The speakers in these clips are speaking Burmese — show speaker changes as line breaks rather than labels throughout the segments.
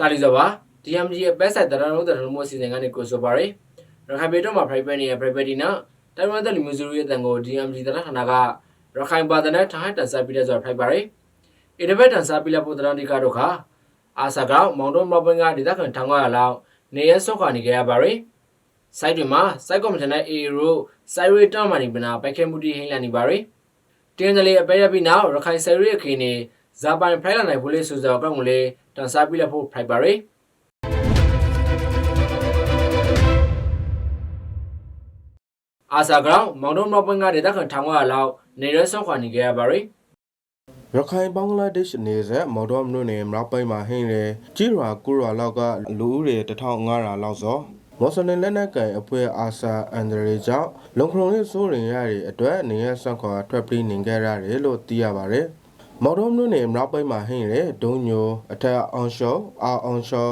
တာလီစောပါ DMG ရဲ့ဘက်ဆိုင်တရလုံးတရလုံးမျိုးအစီအစဉ်ကနေကိုဆိုပါရယ်ရခိုင်ပြည်တော်မှာ private နဲ့ private ဒီနော်တိုင်ဝမ်သက်လူမျိုးစုရဲ့အတန်ကို DMG တရဌာနကရခိုင်ပါဒနဲ့ထားတန်ဆာပြီးတဲ့ဆို private ပါရယ်အဒီဘက်တန်ဆာပြီးလက်ဖို့တရန်ဒီကတော့ခါအာဆာကောင်မောင်တော်မပင်ကဒေသခံထောင်ခွာလောက်နေရဆော့ခွာနေကြရပါရယ်စိုက်တွေမှာစိုက်ကော်မရှင်နဲ့ A ရိုစိုက်ရီတောင်းမှနေပနာပိုက်ခဲမှုတီဟိန်းလန်နေပါရယ်တင်းကလေးအပဲရပြီးနောက်ရခိုင်စိုက်ရီအခင်းနေဇာပိုင်ဖိုင်လာနိုင်ဖို့လေးဆိုသောကောက်မလေး တန်ဆာပြီးလက်ဖို့ private ပါရယ်အာဆာကောင်မောင်တုံးနောက်ပွင့်ကဒေသခံထောင်ကလောက်နေရဲဆော့ခွာနေကြရပါရယ်
ရခိုင်ဘင်္ဂလားဒေ့ရှ်နေဆက်မော်တော်မြို့နယ်မြောက်ပိုင်းမှာဟင်းတယ်ကြီးရွာကူရွာလောက်ကလူဦးရေ1500လောက်စောမော်စလင်လက်နက်ကန်အဖွဲ့အာဆာအန်ဒရီကြောင့်လုံခရုံလေးစိုးရင်ရတဲ့အတွက်နေရဆက်ခွာထွက်ပြေးနေကြရတယ်လို့သိရပါတယ် မော်တော်မြို့နယ်မြောက်ပိုင်းမှာဟင်းတယ်ဒုံညိုအထက်အောင်ရှောအာအောင်ရှော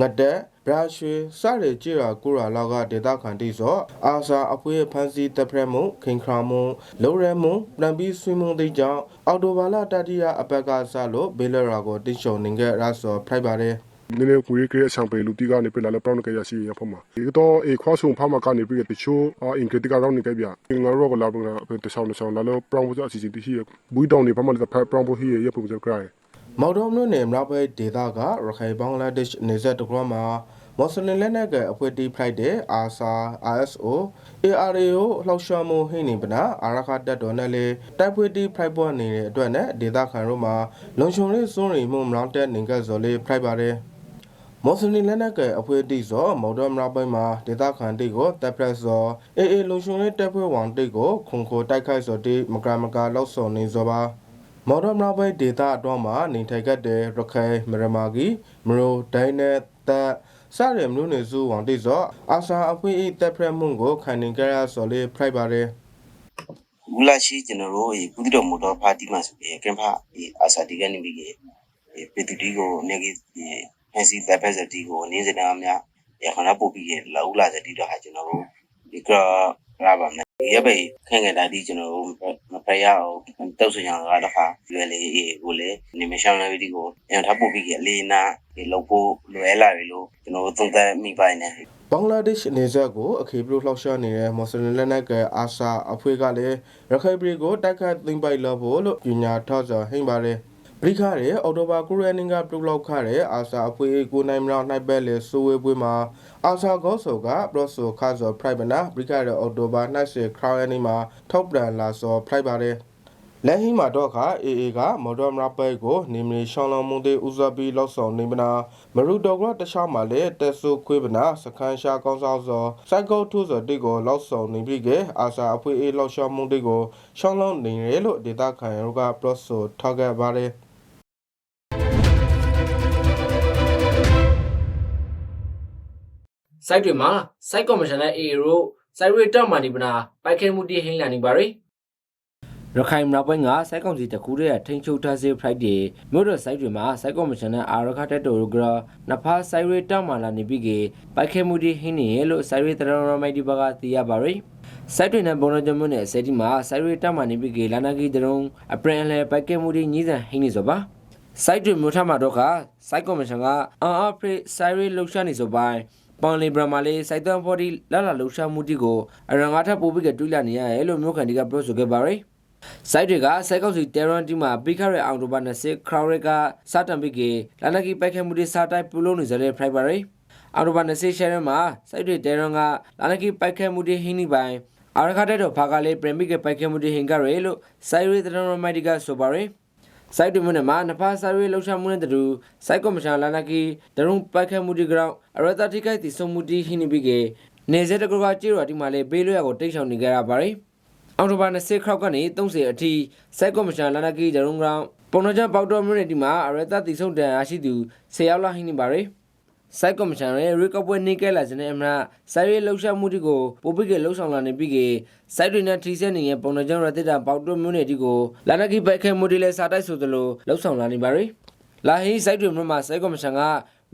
ငတက်ဘရာရွှေစတဲ့ကြည်ရွာကူရွာလောက်ကဒေသခံတိစောအာဆာအဖွဲ့ဖန်စီတပ်ဖရက်မှုခင်ခရာမှုလုံရဲမှုပြန်ပြီးဆွေးမှုတိကြောင့်အော်တိုဘာလတတိယအပတ်ကစလို့ဘေလရာကိုတိရှုံနေကြရဆိုဖိုက်ပါတယ်
နည်းနည်းကိုရေးကလေးအဆောင်ပေလူတီကနေပြလာလည်းပေါင်းနေကြရရှိရဖမှာဒီတော့အေခွားဆုံဖမှာကနေပြီးတချို့အင်ကတိကတော့နေကြပြငါရောကလာပကတဆောင်တဆောင်လာလို့ပေါင်းဖို့အစီအစဉ်တရှိဘူးတောင်းနေဖမှာလည်းဖက်ပေါင်းဖို့ဟိရပုံစံကြိုင်
မော်တော်မြို့နယ်မြောက်ဘက်ဒေသကရခိုင်ဘင်္ဂလားဒေ့ရှ်နေဆက်တကွမှာမော်စလင်လက်နက်ကအဖွဲ့တီးဖိုက်တဲ့အာဆာ RSO ARAO လှောက်ရှာမှုဟင်းနေပနာအာရခတက်တော်နဲ့လေတိုက်ပွဲတီးဖိုက်ပေါ်နေတဲ့အတွက်နဲ့ဒေသခံတို့မှာလုံခြုံရေးစွန့်ရီမှုမလောင်းတဲ့နေကစော်လေးဖိုက်ပါတယ် မော်စလင်လက်နက်ကအဖွဲ့တီးစောမော်တော်မြောက်ပိုင်းမှာဒေသခံတီကိုတပ်ဖရက်စောအေအေလုံခြုံရေးတပ်ဖွဲ့ဝန်တီကိုခုံခိုတိုက်ခိုက်စော်တီမကရမကလောက်စော်နေစောပါမော်ဒမနာဘိုက်ဒေတာအတွင်းမှာနေထိုင်ခဲ့တဲ့ရခိုင်မရမာဂီမရိုဒိုင်းနဲ့တက်စရယ်မျိုးနေစုဝန်တိစောအာဆာအဖွေးဤတက်ဖရက်မှုကိုခံနေကြရဆိုလေဖိုက်ပါတယ်
ဘူးလာရှိကျွန်တော်တို့ဒီကုသတော်မော်တော်ပါတီမှာဆိုရင်ကင်ဖာဒီအာစာတီကနေပြီးဒီပီတူတီကိုနေကြီးဒီ ဖန်စီတပ်ဖက်စတီကိုနေစတာများရခနာပို့ပြီးလောက်လာစတီတော့ဟာကျွန်တော်တို့ဒီကရာပါမယ်ရပဲခင်ခင်တာဒီကျွန်တော်တို့မဖရအောင်တောက်စင်ရကတော့ဟာလွယ်လေးကိုလေနေမရှောင်းလေးဒီကိုအန်ထပ်ပို့ပြီးလေးနာဒီလောက်ဖို့လွယ်လာပြီလို့ကျွန်တော်တို့သုံးသပ်မိပိုင်းနေ
ဘင်္ဂလားဒေ့ရှ်နေဆက်ကိုအခေပလို့လှောက်ရှားနေတဲ့မွတ်စလင်လက်နက်ကအာဆာအဖွေးကလည်းရခိုင်ပြည်ကိုတိုက်ခတ်သိမ်းပိုက်လို့ဖို့လို့ပညာထောက်ဆိုဟိမ့်ပါတယ်ပ ရိခရဲအော်တိုဘာကိုရီးယားနိုင်ငံပြုတ်လောက်ခရဲအာဆာအဖွေးကိုနိုင်မလောက်နှိုက်ပဲလေဆိုဝေးပွဲမှာအာဆာဂေါဆိုကဘရော့ဆိုခါဆိုဖရိုက်ဘနာပရိခရဲအော်တိုဘာ20ခရောင်းယနီမှာထောက်ပြန်လာဆိုဖရိုက်ပါတယ်လက်ဟီမှာတော့ခါအေအေကမော်ဒမရာပဲကိုနေမီရှောင်းလောင်မှုတွေဥစားပြီးလောက်ဆောင်နေမနာမရူဒေါဂရတခြားမှာလည်းတက်ဆူခွေးပနာစခန်းရှာကောင်းဆောင်စောစိုက်ကုတ်ထုစောတိကိုလောက်ဆောင်နေပြီကအာစာအဖွေအေးလောက်ရှောင်းမှုတွေကိုရှောင်းလောင်နေတယ်လို့ဒေတာခံရုကပလော့ဆိုထောက်ခဲ့ပါတယ်
စိုက်တွေမှာစိုက်ကော်မရှင်နဲ့ A ရိုစိုက်ရီတောင်းမှနေပနာပိုက်ခဲမှုတီဟိန်းလန်နေပါရယ်ရခိုင်မြောက်ပိုင်းကစိုက်ကောင်စီတကူတဲ့ထိန်ချုပ်ထားစေ Friday မြို့တော်စိုက်တွေမှာစိုက်ကော်မရှင်နဲ့အာရခတက်တော်ကနဖာစိုက်ရီတောင်းမှလာနေပြီကပိုက်ခဲမှုတီဟိန်းနေရလို့စိုက်ရီတရရမိုက်ဒီဘကသိရပါရယ်စိုက်တွေနဲ့ဘုံတော်ကျမနဲ့စက်ဒီမှာစိုက်ရီတောင်းမှနေပြီကလာနာဂီတရုံအပရင်လေပိုက်ခဲမှုတီညီစံဟိန်းနေစောပါစိုက်တွေမြို့ထမှာတော့ကစိုက်ကော်မရှင်ကအန်အဖရိစိုက်ရီလှုပ်ရှားနေစောပိုင်း ပန်လီဘရမာလေးစိုက်တန်ဖော်ဒီလာလာလှုပ်ရှားမှုတီကိုအရန်ငါထပ်ပို့ပြီးကတူးလာနေရတယ်လို့မြို့ခံတွေကပြောဆိုခဲ့ပါရယ်စိုက်တွေကစိုက်ကောက်စီတဲရန်တီမှာပြီးခရဲအောင်တိုဘာ20ခရောရက်ကစတံပိကေလာနကီပိုက်ခဲမှုတွေစာတိုက်ပူလုံးနေကြတဲ့ primary အောင်တိုဘာ20ရှယ်ရမှာစိုက်တွေတဲရန်ကလာနကီပိုက်ခဲမှုတွေဟင်းနေပိုင်းအာရခတဲ့တော့ဖာကလေးပရမီကေပိုက်ခဲမှုတွေဟင်ကြရဲလို့စိုက်ရီတရန်မိုက်ဒီကဆိုပါရယ် စိုက်တွေမနဲ့မှာနဖာစာရီလှုပ်ရှားမှုနဲ့တူစိုက်ကောမရှင်လာနကီဒရုံပိုက်ခဲမှုတွေကောင်အရတာတိကိုက်တီဆုံမှုတီဟင်းနေပြီကေနေစတဲ့ကကကြေးရတီမှာလေဘေးလွရကိုတိတ်ဆောင်နေကြရပါရယ်အောက်တိုဘာ20ခရောက်ကနေ30အထိစိုက်ကော်မရှင်လာနာကီဂျရုံဂရောင်းပုံနှချပေါက်တော်မြို့နယ်ဒီမှာအရတတိဆုံးတန်အားရှိသူ10ရောက်လာဟင်းနေပါရယ် စိုက်ကော်မရှင်ရဲ့ရီကော့ပွဲနေကဲလာခြင်းနဲ့အမနာစိုက်ရဲလှုပ်ရှားမှုတွေကိုပိုပိကလှုပ်ဆောင်လာနေပြီးကစိုက်တွေနဲ့ထီဆက်နေတဲ့ပုံနှချရတတာပေါက်တော်မြို့နယ်ဒီကိုလာနာကီပိုက်ခဲမှုတွေလည်းစာတိုက်ဆိုသလိုလှုပ်ဆောင်လာနေပါရယ်လာဟီစိုက်တွေမြို့မှာစိုက်ကော်မရှင်က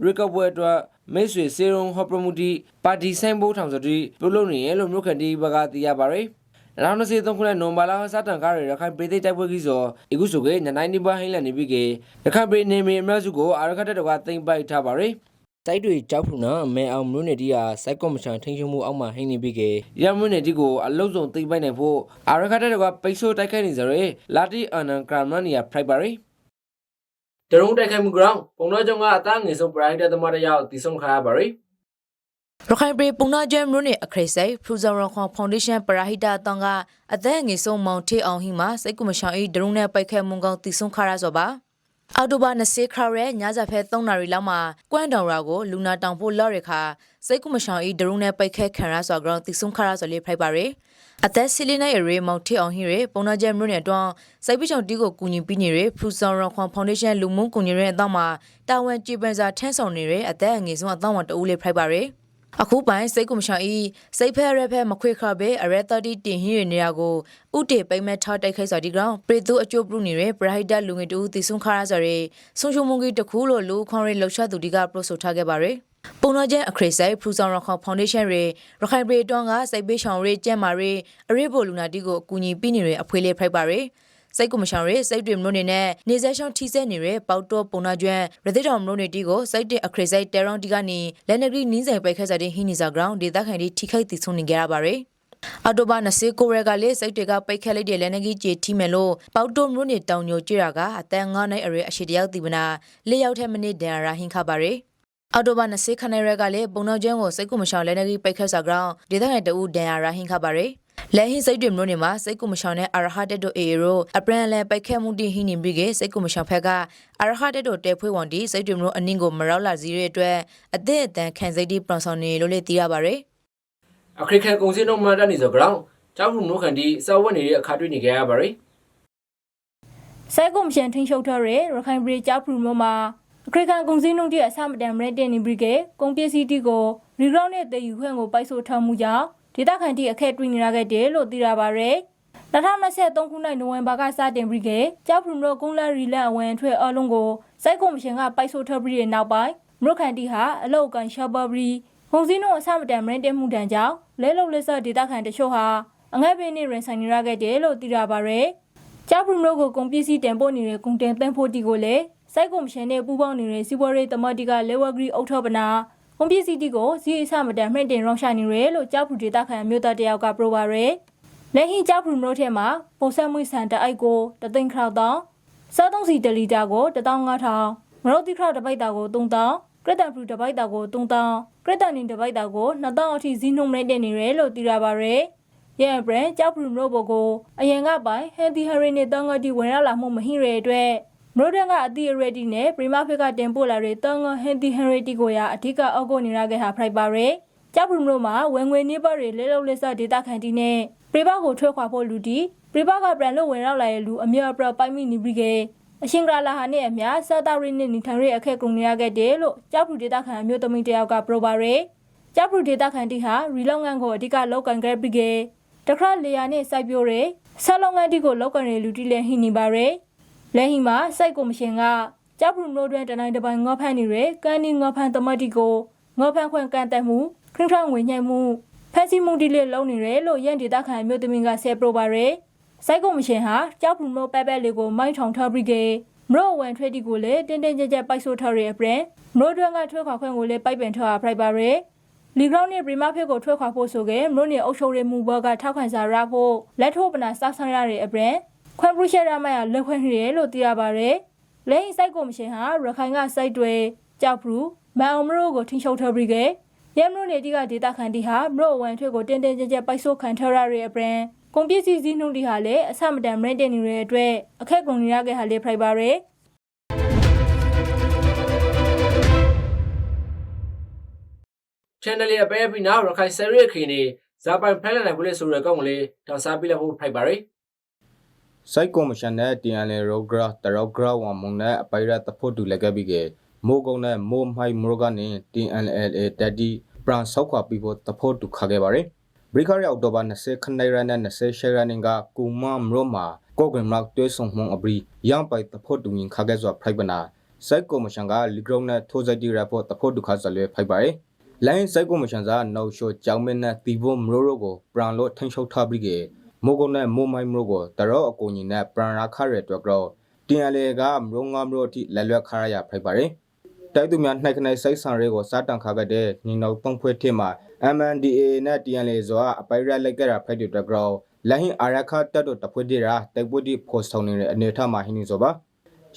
ရီကော့ပွဲအတွက်မိတ်ဆွေစေရုံဟော့ပရမူတီပါတီဆိုင်ဘိုးထောင်စတီပြုလုပ်နေရလို့မြို့ခံတီဘကသိရပါရယ်2023ခုနှစ်နိုဝင်ဘာလကစတင်ကားရရခိုင်ပြည်သိတိုက်ပွဲကြီးစောအခုဆိုကေနနိုင်နီဘာဟိလန်နေပြီကေရခိုင်ပြည်နေမီအများစုကိုအာရခတ်တဲ့တကွာသိမ့်ပိုက်ထားပါရ ယ်စိုက်တွေကြောက်ဖူနာမဲအောင်မြို့နယ်တီးဟာစိုက်ကော်မရှင်ထိန်းချုပ်မှုအောက်မှာဟိနေပြီကေရမြို့နယ်တီးကိုအလုံးစုံသိမ့်ပိုက်နိုင်ဖို့အာရခတ်တဲ့တကွာပိတ်ဆို့တိုက်ခိုက်နေကြရယ်လာတီအန်နန်ကရမန်နီယာဖရိုက်ပါရယ်တရုံတိုက်ခိုက်မှု ground ပုံတော့ကြောင့်ကအသားငယ်ဆုံးပရိုက်တဲ့သမားတယောက်တီဆုံးခါရပါရယ်
ရခိုင်ပြည်ပုံနာကျဲမြို့နယ်အခရိစိတ်ဖရူဇော်ရခွန်ဖောင်ဒေးရှင်းပရာဟိတအတန်ကအသက်ငယ်ဆုံးမောင်ထေအောင်ဟိမှာစိတ်ကူမရှောင်ဤဒရုန်းနဲ့ပိုက်ခဲမုံကောင်တီဆုံခါရဆိုပါ အော်တိုဘာ20ခရရဲညစာဖဲ3နာရီလောက်မှာကွမ်တောင်ရာကိုလူနာတောင်ဖို့လော့ရခါစိတ်ကူမရှောင်ဤဒရုန်းနဲ့ပိုက်ခဲခံရဆိုကောင်တီဆုံခါရဆိုလေးဖိုက်ပါရယ်အသက်စီလီနိုင်ရေမောင်ထေအောင်ဟိရေပုံနာကျဲမြို့နယ်အတွင်းစိတ်ပချောင်တီကိုကူညီပြီးနေရဖရူဇော်ရခွန်ဖောင်ဒေးရှင်းလူမှုကူညီရဲအတန်မှာတာဝန်ကြည်ပန်စာထန်းဆောင်နေရအသက်ငယ်ဆုံးအတန်ဝန်တဦးလေးဖိုက်ပါရယ် အခုပိုင်းစိတ်ကုမရှောင်ဤစိတ်ဖဲရဲဖဲမခွေခရပဲအရက်30တင်ဟင်းရနေရကိုဥတေပိမ့်မဲ့ထားတိုက်ခိုက်စာဒီကောင်ပရိသူအကျိုးပြုနေရပရဟိတလူငယ်တူတီဆုံခါရဆိုရယ်ဆုံရှုံမုန်ကြီးတခုလို့လူခွန်ရလှရှသူဒီကပရိုဆိုထားခဲ့ပါရယ်ပုံတော်ကျန်အခရိဆိုင်ဖရူဆောင်ရခေါဖောင်ဒေးရှင်းရေရခိုင်ပြည်တွန်းကစိတ်ပေးရှောင်ရေကျဲမာရေအရေးပေါ်လူနာတီကိုအကူအညီပေးနေရအဖွေးလေးဖိုက်ပါရယ် စိတ်ကူမရှောင်ရဲစိတ်တွေမလို့နေနဲ့နေဆက်ရှောင်းထီးဆဲနေရဲပေါတော့ပုံနာကျွမ်းရသေးတော်မလို့နေတီကိုစိတ်တဲ့အခရိစိတ်တဲရွန်တီကနေလက်နက်ကြီးနင်းဆိုင်ပိုက်ခက်စားတဲ့ဟင်းနေစာ ground ဒေသခံတွေထိခိုက်တည်ဆုံနေကြရပါရယ်အော်တိုဘာ29ရက်ကလေးစိတ်တွေကပိတ်ခက်လိုက်တဲ့လက်နက်ကြီးကြေထိမယ်လို့ပေါတော့မြို့နေတောင်ညိုကြရကအတန်9နိုင်အရေအရှိတယောက်တီဗနာလေးယောက်ထက်မနစ်ဒန်ရာဟင်းခပါရယ်အော်တိုဘာ20ခနဲ့ရက်ကလည်းပုံတော်ကျွန်းကိုစိတ်ကူမရှောင်လက်နက်ကြီးပိတ်ခက်စာ ground ဒေသခံတအူဒန်ရာဟင်းခပါရယ် လဲဟင်းစိတ်တွေမျိုးနေမှာစိတ်ကူမရှောင်တဲ့အာရဟတက်တို့အေရိုအပရန်လဲပိုက်ခဲမှုတင်ဟင်းနေပြီးကစိတ်ကူမရှောင်ဖက်ကအာရဟတက်တို့တဲဖွေးဝန်ဒီစိတ်တွေမျိုးအနင်းကိုမရောက်လာစီရဲ့အတွက်အသက်အတန်ခံစိတ်ဒီပရွန်ဆောင်နေလို့လေသိရပါရယ်
အခရိခဲကုံစင်းတို့မှတက်နေစော ground ကျောက်ဖူနိုးခန်တီစောက်ဝက်နေတဲ့အခါတွေ့နေကြရပါရယ်
စိုက်ကွန်မရှင်ထင်းချုပ်ထားတဲ့ရခိုင်ပြည်ကြောက်ဖရူမျိုးမှာအခရိကန်ကုန်စည်နှုန်းတွေအဆမတန်မရတဲ့နေပြီးကကုန်ပစ္စည်းတီကိုရီဂရောင်းနဲ့တည်ယူခွင့်ကိုပိုက်ဆို့ထားမှုကြောင့် ဒေသခံတီအခက်တွေ့နေရခဲ့တယ်လို့သိရပါဗျ။2023ခုနှစ်နိုဝင်ဘာကစတင်ပြီးကကြောက်ဖရူမျိုးကုန်းလရီလန်အဝင်အထွက်အလုံးကိုစိုက်ကွန်မရှင်ကပိုက်ဆို့ထားပြီးတဲ့နောက်ပိုင်းမရုတ်ခန်တီဟာအလောက်ကန်ရှာဘာဘရီကုန်စည်နှုန်းအဆမတန်မရတဲ့မှုတန်ကြောင့်လဲလုံလက်ဆက်ဒေသခံတချို့ဟာအငဲ့ပင်းနဲ့ရင်ဆိုင်နေရခဲ့တယ်လို့သိရပါဗျ။ကျောက်ဖရုံတို့ကိုကုန်ပစ္စည်းတင်ပို့နေတဲ့ကုန်တင်တန်းဖို့တီကိုလည်းစိုက်ကုန်မရှင်နဲ့ပူးပေါင်းနေတဲ့စီးပွားရေးတမတီကလေဝဂရီအုတ်ထောပနာ ကုန်ပစ္စည်းတီကိုစီးအစမတန်မှင့်တင်ရောင်းချနေရလို့ကျောက်ဖရုဒေတာခံမြို့သားတယောက်ကပြောပါရယ်လက်ဟင်းကျောက်ဖရုံတို့ထဲမှာပုံဆက်မှုဆန်တအိုက်ကိုတသိန်းခရောက်တောင်းစားသုံးစီတလီတာကို15000မရောတိခရောက်တပိုက်တာကို3000ကရတန်ဖရူတပိုက်တာကို3000ကရတန်နင်တပိုက်တာကို2000အထိဈေးနှုန်းနဲ့တင်နေရလို့သိရပါရယ်ရဲ့ဘရန်ကြောက်ဖရူမျိုးဘကိုအရင်ကပိုင်ဟန်တီဟရီနဲ့တန်ငါတီဝင်ရောက်လာမှုမဟိရတဲ့အတွက် မရိုဒန်ကအတီအရတီနဲ့ပရီမာဖစ်ကတင်ပို့လာတဲ့တန်ငါဟန်တီဟရီတီကိုရအဓိကအုပ်ကိုနေရခဲ့ဟာဖရိုက်ပါရယ်ကြောက်ဖရူမျိုးမှာဝင်ငွေနေပါတွေလဲလုံးလက်စဒေတာခန်တီနဲ့ပရီဘာကိုထွက်ခွာဖို့လူတီပရီဘာကဘရန်လို့ဝင်ရောက်လာတဲ့လူအမြောက်ပြပိုက်မိနေပြီးကအရှင်ကလာဟာနဲ့အများစတာရီနဲ့နေထိုင်ရအခက်ကုန်နေရခဲ့တယ်လို့ကြောက်ဖရူဒေတာခန်အမျိုးသမီးတယောက်ကပြောပါရယ်ကြောက်ဖရူဒေတာခန်တီဟာရီလောင်ငန်ကိုအဓိကလောက်ကန်ခဲ့ပြီးကတခါလေယာနဲ့စိုက်ပြိုးတဲ့ဆက်လုံငန်းတီကိုလောက်ကန်ရလူတီလည်းဟိနေပါရယ် လက်ဟိမှာစိုက်ကိုမရှင်ကကြောက်ဖရူနိုတွင်တနိုင်တပိုင်းငေါဖန်းနေရယ်ကန်နီငေါဖန်းတမတီကိုငေါဖန်းခွင့်ကန်တက်မှုခရင်းထောင်ငွေညှို့မှုဖက်စီမှုတီလေးလုံးနေရယ်လို့ရန်ဒေတာခံမြို့သမင်းကဆဲပရိုပါရယ်စိုက်ကိုမရှင်ဟာကြောက်ဖရူနိုပဲပဲလေးကိုမိုင်းထောင်ထားပြီးကမရိုဝန်ထွေးတီကိုလည်းတင်းတင်းကြပ်ကြပ်ပိုက်ဆို့ထားရယ်အပြင်မရိုတွင်ကထွေးခွာခွင့်ကိုလည်းပိုက်ပင်ထားဖရိုက်ပါရယ်လီဂရောင်းနဲ့ပရီမာဖစ်ကိုထွက်ခွာဖို့ဆိုကမလို့နေအုပ်ချုပ်ရေးမှုဘောကထောက်ခံစာရဖို့လက်ထိုးပနာစောက်ဆောင်ရတဲ့အပြင် ခွင့်ပြုချက်ရမှရလက်ခွင့်ရလို့သိရပါရယ်။လက်ဟိစိုက်ကိုမရှင်ဟာရခိုင်ကစိုက်တွေကြောက်ဖရူမန်အောင်မလို့ကိုထိချုပ်ထားပြီးကရဲမလို့နေတီကဒေတာခန်တီဟာမလို့ဝန်ထွေကိုတင်းတင်းကြပ်ကြပ်ပိုက်ဆို့ခံထားရတဲ့အပြင်ကွန်ပစ္စည်းစည်းနှုန်းတီဟာလည်းအဆမတန်မရတဲ့နေတဲ့အတွက်အခက်ကုန်နေရခဲ့ဟာလေဖရိုက်ပါရယ်။
channel ရဲ့ပဲပြီးနောက်ရခိုင်ဆယ်ရက်ခင်းနေဇာပိုင်ဖက်လန်နိုင်ဘူးလေဆိုရကောင်းကလေးတောင်စားပြလိုက်ဖို့ဖိုက်ပါရယ်
စိုက်ကော်မရှင်နဲ့ TNL ရောဂရာတရောဂရာဝမုံနဲ့အပိုင်ရတဖို့တူလက်ကပြီးကမိုးကုန်းနဲ့မိုးမိုင်မရောကနေ TNLA တက်တီပရန်ဆောက်ခွာပြီးဖို့တဖို့တူခခဲ့ပါတယ်ဘရိခရီအောက်တိုဘာ20ခနိုင်ရနဲ့20ရှယ်ရနင်ကကူမမရောမှာကော့ဂရမ်လောက်တွဲဆုံမှုအဘရီရန်ပိုင်တဖို့တူငင်ခခဲ့စွာဖိုက်ပနာစိုက်ကော်မရှင်ကလီဂရုံနဲ့ထိုးစက်တီရဖို့တဖို့တူခဆလွဲဖိုက်ပါတယ်လိုင်းစိုက်ကော်မရှင်ကနောက်ရှိုကြောင်မင်းနဲ့တီဘုံမရောကိုပရန်လို့ထင်းချုပ်ထားပြီးက
မိုးကုန်းနဲ့မိုးမိုင်းမျိုးကိုတရောအကူညီနဲ့ပရန်ရာခရဲအတွက်တော့တင်ရလေကမရုံငါမျိုးအထိလက်လွတ်ခရရဖိုက်ပါတယ်တိုက်သူများနှိုက်ခနိုင်စိတ်ဆန်ရဲကိုစားတန်ခါခဲ့တဲ့ညီနောင်သုံးဖွဲ့ထစ်မှာ MNDA နဲ့ TNL စွာအပိုင်ရက်လိုက်ကြတာဖိုက်တဲ့အတွက်တော့လဟင်အာရခတက်တို့တဖွဲ့တည်းရာတိုက်ပွဲဒီပို့ဆောင်နေတဲ့အနေထားမှာဟင်းနေဆိုပါ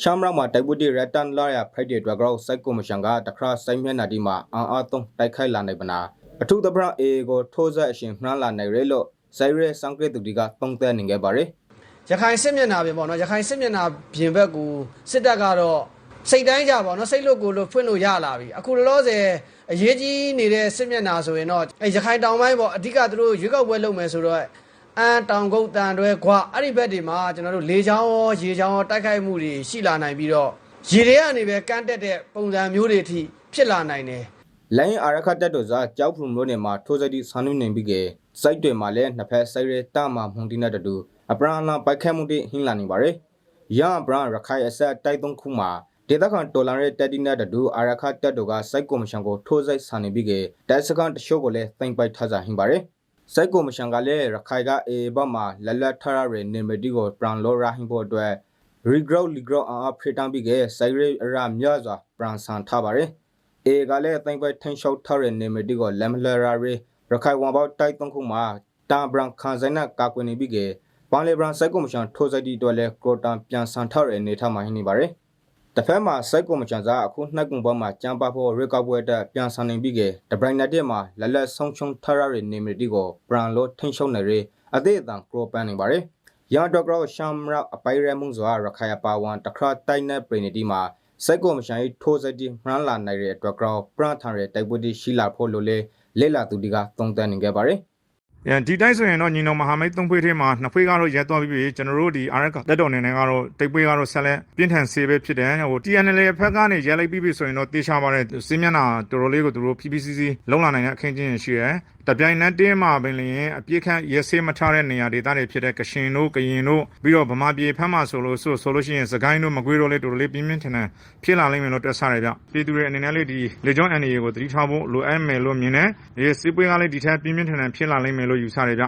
ရှမ်းရောက်မှာတိုက်ပွဲတွေရတန်လာရဖိုက်တဲ့အတွက်ကတော့စိုက်ကောမရှင်ကတခါစိုင်းမျက်နှာဒီမှာအန်အားသုံးတိုက်ခိုက်လာနိုင်ပနာအထူးသဖြင့်အေကိုထိုးဆက်အရှင်မှန်းလာနိုင်ရဲလို့ စိုင်းရဲစံကရတူဒီကတုံးတဲ့နေခဲ့ပါတယ်
ရခိုင်စစ်မျက်နှာပြင်ပေါ့နော်ရခိုင်စစ်မျက်နှာပြင်ဘက်ကိုစစ်တပ်ကတော့စိတ်တိုင်းကြပေါ့နော်စိတ်လွတ်ကိုလို့ဖွင့်လို့ရလာပြီအခုလောလောဆယ်အရေးကြီးနေတဲ့စစ်မျက်နှာဆိုရင်တော့အဲရခိုင်တောင်ပိုင်းပေါ့အဓိကသူတို့ရွေးကောက်ပွဲလုပ်မယ်ဆိုတော့အန်တောင်ကုတ်တန်တွဲခွအဲ့ဒီဘက်တွေမှာကျွန်တော်တို့လေချောင်းရောရေချောင်းရောတိုက်ခိုက်မှုတွေရှိလာနိုင်ပြီးတော့ရေတွေကနေပဲကန့်တက်တဲ့ပုံစံမျိုးတွေအထိဖြစ်လာနိုင်တယ်
လိုင်းအာရခတက်တို့စားကြောက်ဖုံလို့နေမှာထိုးစက်ဒီဆန်းနုနေပြီးက စိုက်တွေမှာလည်းနှစ်ဖက်စိုက်ရဲတမမှုန်တိနဲ့တူအပရဟနာပိုက်ခဲမှုတွေဟင်းလာနေပါတယ်ရန်ဘရန်ရခိုင်အဆက်တိုက်သုံးခုမှာဒေသခံတော်လန်ရဲတက်ဒီနဲ့တူအာရခတက်တို့ကစိုက်ကောမရှင်ကိုထိုးစိုက်ဆန်နေပြီးကတိုက်စကန်တရှို့ကိုလည်းသိမ့်ပိုက်ထားကြဟင်းပါတယ်စိုက်ကောမရှင်ကလည်းရခိုင်ကအေဘမှာလလတ်ထရရဲနေမဒီကိုပရန်လောရာဟင်းဖို့အတွက် regrow regrow အားဖေတံပြီးကစိုက်ရဲအရမြစွာပရန်ဆန်ထားပါတယ်အေကလည်းအသိမ့်ပွဲထင်းလျှောက်ထားတဲ့နေမတီကိုလမ်လရာရီ ရခိုင်ဝန်ပေါတိုက်သုံးခုမှာတာဘရန်ခန်ဆိုင်နာကာကွယ်နေပြီးကပန်လေဘရန်စိုက်ကောမရှင်ထိုးစိုက်တီတော့လဲကရိုတန်ပြန်ဆန်ထားတဲ့အနေထားမှာဟင်းနေပါတယ်တစ်ဖက်မှာစိုက်ကောမရှင်စားအခုနှစ်ကုံပေါ်မှာကြမ်းပါဖို့ရေကောက်ပွဲတက်ပြန်ဆန်နေပြီးကတဘရိုင်နက်တဲ့မှာလလက်ဆုံးချုံထားရတဲ့နေမတီကိုဘရန်လို့ထင်းလျှောက်နေရအသေးအတန်ကရိုပန်နေပါတယ်ရန်တော့ကရောရှမ်ရောက်အပိုင်ရဲမှုစွာရခိုင်ပါဝန်တခရတိုက်နဲ့ပရိနေတီမှာစိုက်ကောမရှင်၏ထိုးစက်တီမှန်းလာနိုင်တဲ့အတွက်ကြောင့်ပရန်ထန်ရဲ့တိုက်ပွဲတီရှိလာဖို့လိုလေ လေလာသူတီကသုံးသပ်နေခဲ့ပါတယ်
အဲဒီတိုင်းဆိုရင်တော့ညီနောင်မဟာမိတ်သုံးဖွဲ့ထဲမှာနှစ်ဖွဲ့ကတော့ရဲသွားပြီးပြီကျွန်တော်တို့ဒီအာရကတက်တော်နေနေကတော့တိတ်ပွဲကတော့ဆက်လက်ပြင်းထန်စေပဲဖြစ်တယ်ဟို TNL ရဲ့ဖက်ကနေရဲလိုက်ပြီးပြီဆိုရင်တော့တေချာပါတယ်စင်းမျက်နှာတော်တော်လေးကိုသူတို့ PPCC လုံလာနိုင်တဲ့အခင်းချင်းရှိရဲတပြိုင်နက်တင်းမှာပင်လျင်အပြစ်ခန့်ရဲဆေးမထားတဲ့နေရာဒေသတွေဖြစ်တဲ့ကရှင်တို့ကရင်တို့ပြီးတော့ဗမာပြည်ဖက်မှာဆိုလို့ဆိုဆိုလို့ရှိရင်စကိုင်းတို့မကွေးတို့လေးတော်တော်လေးပြင်းပြင်းထန်ထန်ဖြစ်လာလိမ့်မယ်လို့တွက်ဆရတယ်ဗျပြည်သူတွေအနေနဲ့လေးဒီလေကြောင်းအန်ဒီကိုသတိထားဖို့လိုအပ်မယ်လို့မြင်တယ်ဒီစစ်ပွဲကလေးဒီထက်ပြင်းပြင်းထန်ထန်ဖြစ်လာလိမ့်မယ်လို့ယူဆရတယ်ဗျ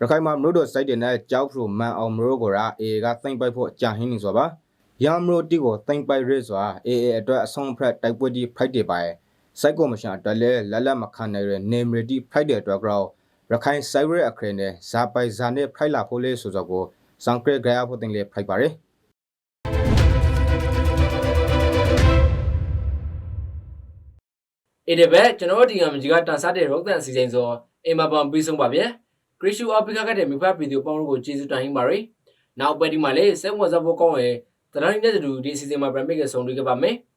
ရခိုင်မှာမြို့တော်စိုက်တဲ့နဲ့ကြောက်ဖရိုမန်အောင်မြို့ကိုရာအေကသိမ့်ပိုက်ဖို့ကြာဟင်းနေဆိုပါရမ်မြို့တီကိုသိမ့်ပိုက်ရဲစွာအေအေအတွက်အဆုံးဖရက်တိုက်ပွဲတီဖိုက်တယ်ပါ စိုက်ကောမရှင်အတွက်လည်းလလတ်မခံနိုင်တဲ့နေမတီဖိုက်တဲ့အတွက်ကြောင့်ရခိုင်စိုက်ရဲအခရင်နဲ့ဇာပိုင်ဇာနဲ့ဖိုက်လာဖို့လေးဆိုတော့ကိုစံကရဂရဖို့တင်လေဖိုက်ပါတယ်
အေဒီဘက်ကျွန်တော်တို့ဒီကမကြီးကတန်ဆတဲ့ရုပ်သံအစီအစဉ်ဆိုအင်မပန်ပြီးဆုံးပါဗျ။ခရစ်ရှူအဖရိကကတဲ့မိဖဗီဒီယိုပေါင်းလို့ကိုကျေးဇူးတင်ပါရစေ။နောက်ပတ်ဒီမှာလည်းစက်ဝတ်စားဖို့ကောင်းရဲ့တရန်နေတဲ့သူဒီအစီအစဉ်မှာပြန်ပြည့်ကဆုံတွေ့ကြပါမယ်။